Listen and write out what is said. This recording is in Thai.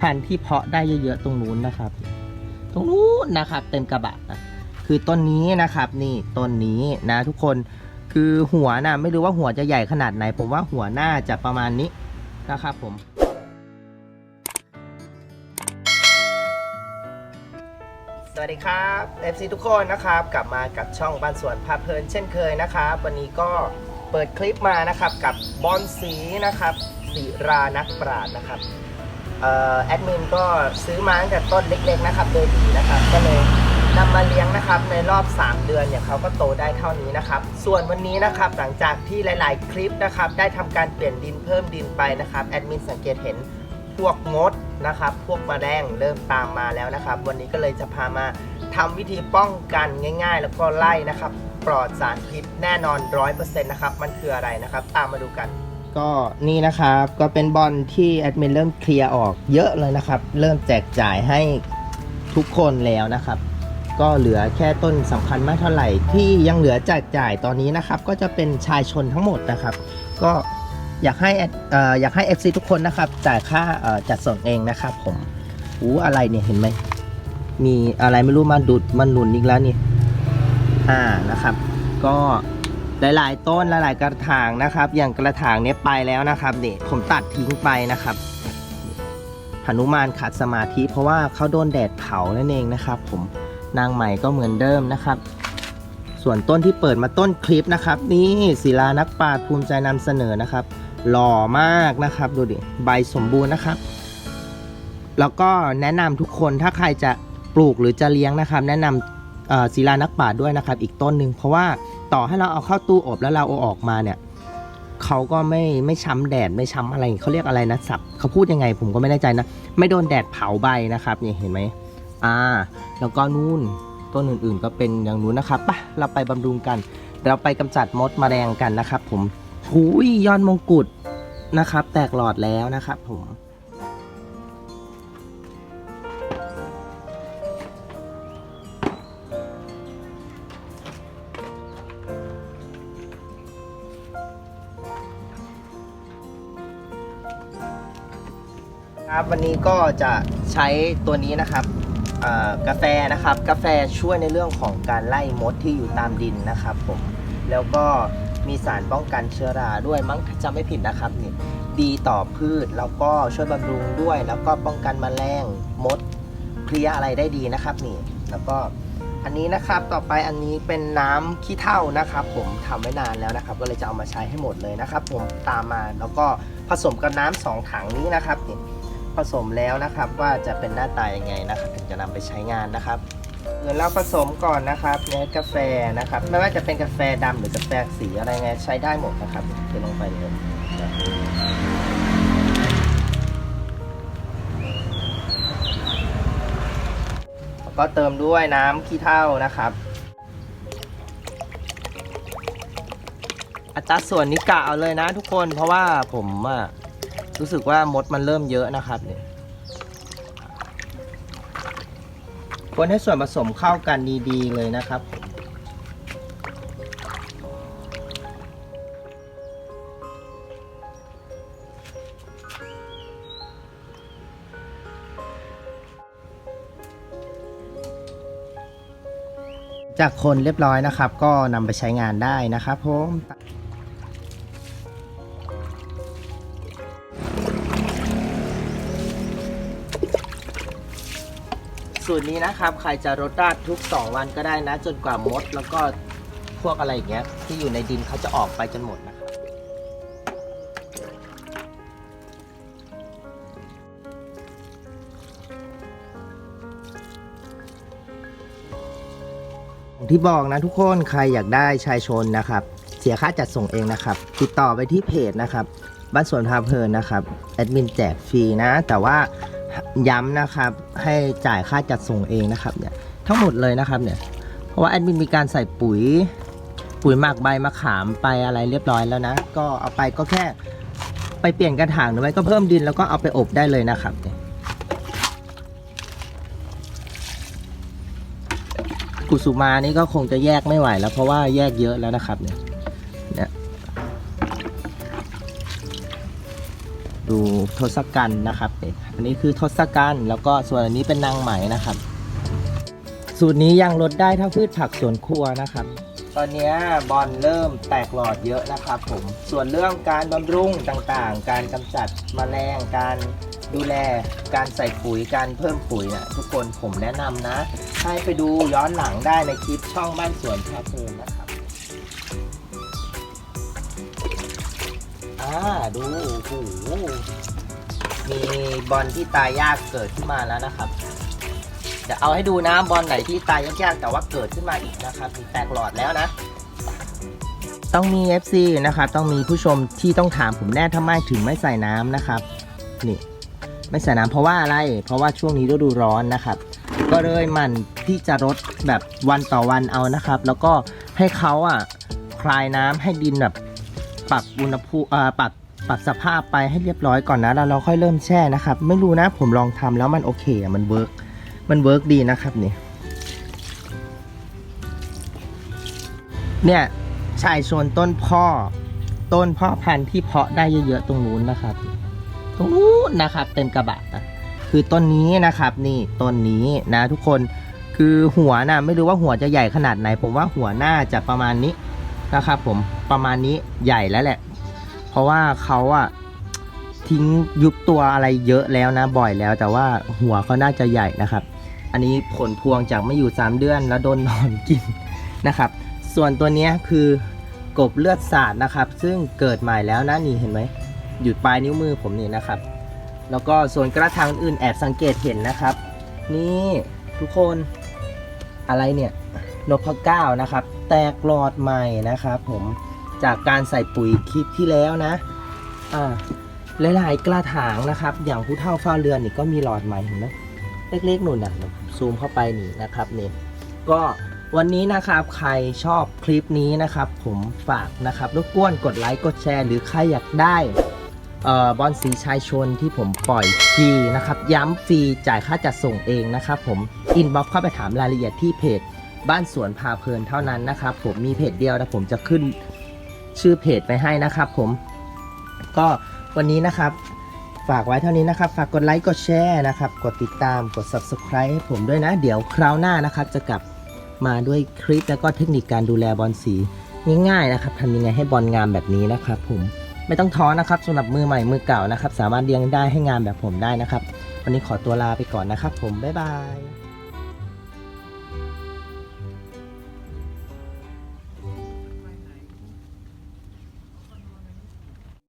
พันธุ์ที่เพาะได้เยอะๆตรงนู้นนะครับ ตรงนู้นนะครับ เต็มกระบะนะคือต้นนี้นะครับนี่ต้นนี้นะทุกคนคือหัวนะไม่รู้ว่าหัวจะใหญ่ขนาดไหน ผมว่าหัวหน้าจะประมาณนี้นะครับผม สวัสดีครับ FC ทุกคนนะครับ กลับมากับช่องบ้านสวนพาเพลินเช่นเคยนะครับ วันนี้ก็เปิดคลิปมานะครับกับบอลสีนะครับศิรานักปราดนะครับ แอดมินก็ซื้อมาตั้งแต่ต้นเล็กๆนะครับโดยดีนะครับก็เลยนำมาเลี้ยงนะครับในรอบ 3 เดือนเนี่ยเขาก็โตได้เท่านี้นะครับ ส่วนวันนี้นะครับหลังจากที่หลาย ๆ คลิปนะครับได้ทำการเปลี่ยนดินเพิ่มดินไปนะครับแอดมินสังเกตเห็นพวกมดนะครับ พวกมแมลงเริ่มตามมาแล้วนะครับ วันนี้ก็เลยจะพามาทำวิธีป้องกันง่าย ๆ แล้วก็ไล่นะครับ ปลอดสารพิษแน่นอน 100%นะครับมันคืออะไรนะครับ ตามมาดูกัน ก็นี่นะครับก็เป็นบอลที่แอดมินเริ่มเคลียร์ออกเยอะเลยนะครับ เริ่มแจกจ่ายให้ทุกคนแล้วนะครับ ก็เหลือแค่ต้นสำคัญไม่เท่าไหร่ที่ยังเหลือแจกจ่ายตอนนี้นะครับ ก็จะเป็นชายชนทั้งหมดนะครับ ก็อยากให้แอดเอ่ออยากให้ FC ทุกคนนะครับจ่ายค่าจัดส่งเองนะครับ ผมอู้อะไรเนี่ยเห็นไหมมีอะไรไม่รู้มาดุดมันหนุนอีกแล้วนี่อ่านะครับ ก็ หลาย ๆ ต้นหลาย ๆ กระถางนะครับ อย่างกระถางเนี้ยไปแล้วนะครับเนี่ยผมตัดทิ้งไปนะครับหนุมานขัดสมาธิเพราะว่าเขาโดนแดดเผานั่นเองนะครับ ผมนางใหม่ก็เหมือนเดิมนะครับ ส่วนต้นที่เปิดมาต้นคลิปนะครับ นี่ศิลานักปราชญ์ภูมิใจนำเสนอนะครับ หล่อมากนะครับดูดิใบสมบูรณ์นะครับ แล้วก็แนะนำทุกคนถ้าใครจะปลูกหรือจะเลี้ยงนะครับ แนะนำศิลานักปราชญ์ด้วยนะครับ อีกต้นหนึ่งเพราะว่า ต่อให้เราเอาเข้าตู้อบแล้วเราเอาออกมาเนี่ยเขาก็ไม่ไม่ช้ำแดดไม่ช้ำอะไรเขาเรียกอะไรนะสับเขาพูดยังไงผมก็ไม่แน่ใจนะ ไม่โดนแดดเผาใบนะครับนี่เห็นไหมอ่า แล้วก็นู่นต้นอื่นๆ ก็เป็นอย่างนู้นนะครับไปเราไปบำรุงกัน เราไปกำจัดมดมแมลงกันนะครับ ผมหุยยอดมงกุฎนะครับ แตกหลอดแล้วนะครับผม ครับวันนี้ก็จะใช้ตัวนี้นะครับกาแฟนะครับ กาแฟช่วยในเรื่องของการไล่มดที่อยู่ตามดินนะครับผมแล้วก็มีสารป้องกันเชื้อราด้วยมั้งถ้าจำไม่ผิดนะครับนี่ดีต่อพืชแล้วก็ช่วยบำรุงด้วย แล้วก็ป้องกันมแมลงมดเพลียอะไรได้ดีนะครับนี่แล้วก็อันนี้นะครับต่อไปอันนี้เป็นน้ำขี้เถ้านะครับ ผมทำไว้นานแล้วนะครับ ก็เลยจะเอามาใช้ให้หมดเลยนะครับ ผมตามมาแล้วก็ผสมกับน้ำสองถังนี้นะครับนี่ ผสมแล้วนะครับ ว่าจะเป็นหน้าตายังไงนะครับ ถึงจะนำไปใช้งานนะครับเดี๋ยวเราผสมก่อนนะครับเนื้อกาแฟนะครับ ไม่ว่าจะเป็นกาแฟดำหรือกาแฟสีอะไรไงใช้ได้หมดนะครับเทลงไปเลยแล้วก็เติมด้วยน้ำขี้เถ้านะครับอัตราส่วนนี้กะเอาเลยนะทุกคนเพราะว่าผมอะ รู้สึกว่ามดมันเริ่มเยอะนะครับเนี่ยคนให้ส่วนผสมเข้ากันดีๆเลยนะครับ จากคนเรียบร้อยนะครับ ก็นำไปใช้งานได้นะครับผม สูตรนี้นะครับใครจะรดราดทุก 2 วันก็ได้นะ จนกว่ามดแล้วก็พวกอะไรอย่างเงี้ยที่อยู่ในดินเขาจะออกไปจนหมดนะครับที่บอกนะทุกคนใครอยากได้ชายชนนะครับ เสียค่าจัดส่งเองนะครับ ติดต่อไปที่เพจนะครับ บ้านสวนพาเพลินนะครับแอดมินแจกฟรีนะ แต่ว่า ย้ำนะครับให้จ่ายค่าจัดส่งเองนะครับเนี่ยทั้งหมดเลยนะครับเนี่ยเพราะว่าแอดมินมีการใส่ปุ๋ยปุ๋ยหมักใบมะขามไปอะไรเรียบร้อยแล้วนะ ก็เอาไปก็แค่ไปเปลี่ยนกระถางหรือไม่ก็เพิ่มดินแล้วก็เอาไปอบได้เลยนะครับเนี่ยกุสุมานี่ก็คงจะแยกไม่ไหวแล้วเพราะว่าแยกเยอะแล้วนะครับเนี่ย ดูทศกัณฐ์นะครับ อันนี้คือทศกัณฐ์แล้วก็ส่วนอันนี้เป็นนางไหมนะครับ สูตรนี้ยังลดได้ถ้าพืชผักสวนครัวนะครับ ตอนนี้บอลเริ่มแตกหลอดเยอะนะครับผม ส่วนเรื่องการบำรุงต่างๆ การกำจัดแมลง การดูแล การใส่ปุ๋ย การเพิ่มปุ๋ยนะทุกคนผมแนะนำนะ ให้ไปดูย้อนหลังได้ในคลิปช่องบ้านสวนพาเพลินนะครับ ดูโอ้โหมีบอลที่ตายยากเกิดขึ้นมาแล้วนะครับ เดี๋ยวเอาให้ดูนะบอลไหนที่ตายยากๆแต่ว่าเกิดขึ้นมาอีกนะครับ มีแตกหลอดแล้วนะ ต้องมี FC นะครับ ต้องมีผู้ชมที่ต้องถามผมแน่ทำไมถึงไม่ใส่น้ำนะครับนี่ไม่ใส่น้ำเพราะว่าอะไร เพราะว่าช่วงนี้ฤดูร้อนนะครับ ก็เลยมันที่จะรดแบบวันต่อวันเอานะครับ แล้วก็ให้เขาอะคลายน้ำให้ดินแบบ ปรับอุณหภูมิอ่าปรับปรับสภาพไปให้เรียบร้อยก่อนนะแล้วเราค่อยเริ่มแช่นะครับ ไม่รู้นะผมลองทำแล้วมันโอเคอะมันเวิร์กมันเวิร์กดีนะครับนี่เนี่ยชายชนต้นพ่อ ต้นพ่อพันธุ์ที่เพาะได้เยอะๆตรงนู้นนะครับ ตรงนู้นนะครับ เต็มกระบะนะคือต้นนี้นะครับ นี่ต้นนี้นะทุกคนคือหัวนะไม่รู้ว่าหัวจะใหญ่ขนาดไหน ผมว่าหัวหน้าจะประมาณนี้ นะครับผมประมาณนี้ใหญ่แล้วแหละ เพราะว่าเขาอะทิ้งยุบตัวอะไรเยอะแล้วนะบ่อยแล้ว แต่ว่าหัวเขาน่าจะใหญ่นะครับ อันนี้ผลพวงจากไม่อยู่ 3 เดือนแล้วโดนนอนกินนะครับ ส่วนตัวนี้คือกบเลือดสาดนะครับ ซึ่งเกิดใหม่แล้วนะนี่เห็นไหมหยุดปลายนิ้วมือผมนี่นะครับ แล้วก็ส่วนกระถางอื่นแอบสังเกตเห็นนะครับ นี่ทุกคนอะไรเนี่ย นพเก้านะครับ แตกหลอดใหม่นะครับผมจากการใส่ปุ๋ยคลิปที่แล้วนะอ่าหลายๆกระถางนะครับ อย่างผู้เท่าเฝ้าเรือนนี่ก็มีหลอดใหม่เห็นไหมเล็กๆหนุนนะผมซูมเข้าไปนี่นะครับนี่ก็วันนี้นะครับใครชอบคลิปนี้นะครับ ผมฝากนะครับรบกวนกดไลค์กดแชร์ หรือใครอยากได้เอ่อบอลสีชายชนที่ผมปล่อยฟรีนะครับ ย้ำฟรีจ่ายค่าจัดส่งเองนะครับ ผมอินบ็อกเข้าไปถามรายละเอียดที่เพจ บ้านสวนพาเพลินเท่านั้นนะครับ ผมมีเพจเดียวนะผมจะขึ้นชื่อเพจไปให้นะครับ ผม ก็วันนี้นะครับ ฝากไว้เท่านี้นะครับ ฝากกดไลค์กดแชร์นะครับ กดติดตามกด subscribe ให้ผมด้วยนะ เดี๋ยวคราวหน้านะครับ จะกลับมาด้วยคลิปแล้วก็เทคนิคการดูแลบอลสีง่ายๆนะครับทำยังไงให้บอลงามแบบนี้นะครับ ผมไม่ต้องท้อนะครับสำหรับมือใหม่มือเก่านะครับ สามารถเลี้ยงได้ให้งานแบบผมได้นะครับ วันนี้ขอตัวลาไปก่อนนะครับ ผมบ๊ายบาย